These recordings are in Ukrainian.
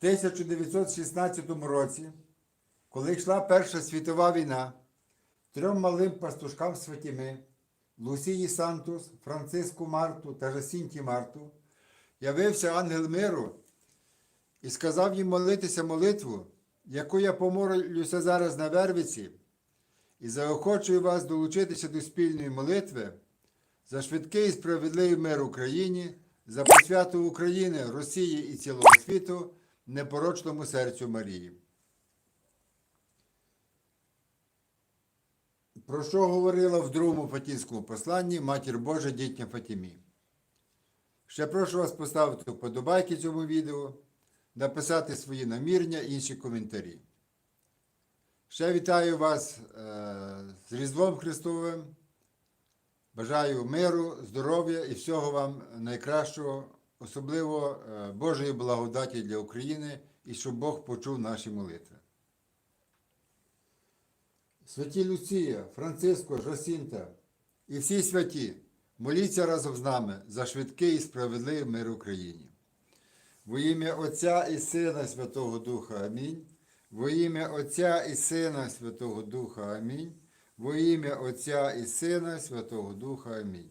1916 році, коли йшла Перша світова війна, трьом малим пастушкам з Лусії Сантус, Франциску Марту та Жасінті Марту, явився ангел миру і сказав їм молитися молитву, яку я помолюся зараз на Вервиці, і заохочую вас долучитися до спільної молитви за швидкий і справедливий мир Україні, за посвяту України, Росії і цілого світу, непорочному серцю Марії. Про що говорила в другому Фатінському посланні Матір Божа дітня Фатімі. Ще прошу вас поставити вподобайки цьому відео, написати свої намірення і інші коментарі. Ще вітаю вас е, з Різдвом Христовим. Бажаю миру, здоров'я і всього вам найкращого, особливо е, Божої благодаті для України і щоб Бог почув наші молитви. Святі Люція, Франциско, Жосінта і всі святі, моліться разом з нами за швидкий і справедливий мир Україні. Во ім'я Отця і Сина Святого Духа Амінь. Во ім'я Отця і Сина Святого Духа Амінь. Во ім'я Отця і Сина Святого Духа Амінь.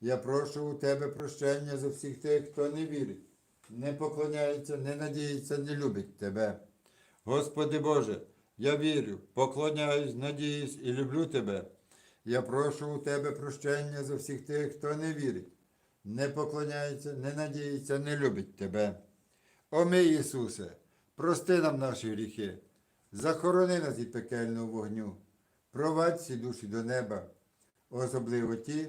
Я прошу у тебе прощення за всіх тих, хто не вірить, не поклоняється, не надіється, не любить тебе. Господи Боже, я вірю, поклоняюсь, надіюсь і люблю тебе. Я прошу у тебе прощення за всіх тих, хто не вірить, не поклоняється, не надіється, не любить тебе. О мій Ісусе, прости нам наші гріхи, захорони нас від пекельного вогню, провадь всі душі до неба, особливо ті,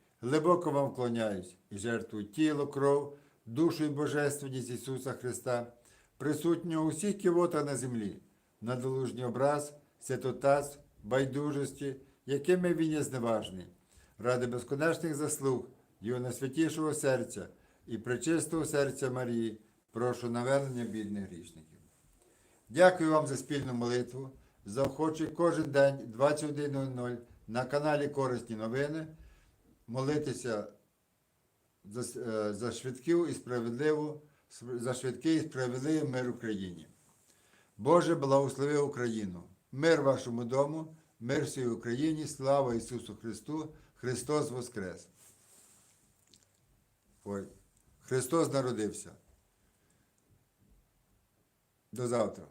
глибоко вам вклоняюсь і жертвую тіло, кров, душу і божественність Ісуса Христа, присутнього у всіх на землі, на долужній образ, святотаз, байдужості, якими він є зневажний, ради безконечних заслуг Його найсвятішого серця і пречистого серця Марії, прошу навернення бідних грішників. Дякую вам за спільну молитву. Заохочую кожен день 21.00 на каналі Корисні новини молитися за, е, за швидку і справедливу, за швидкий і справедливий мир Україні. Боже, благослови Україну, мир вашому дому, мир всій Україні, слава Ісусу Христу, Христос Воскрес. Ой, Христос народився. До завтра.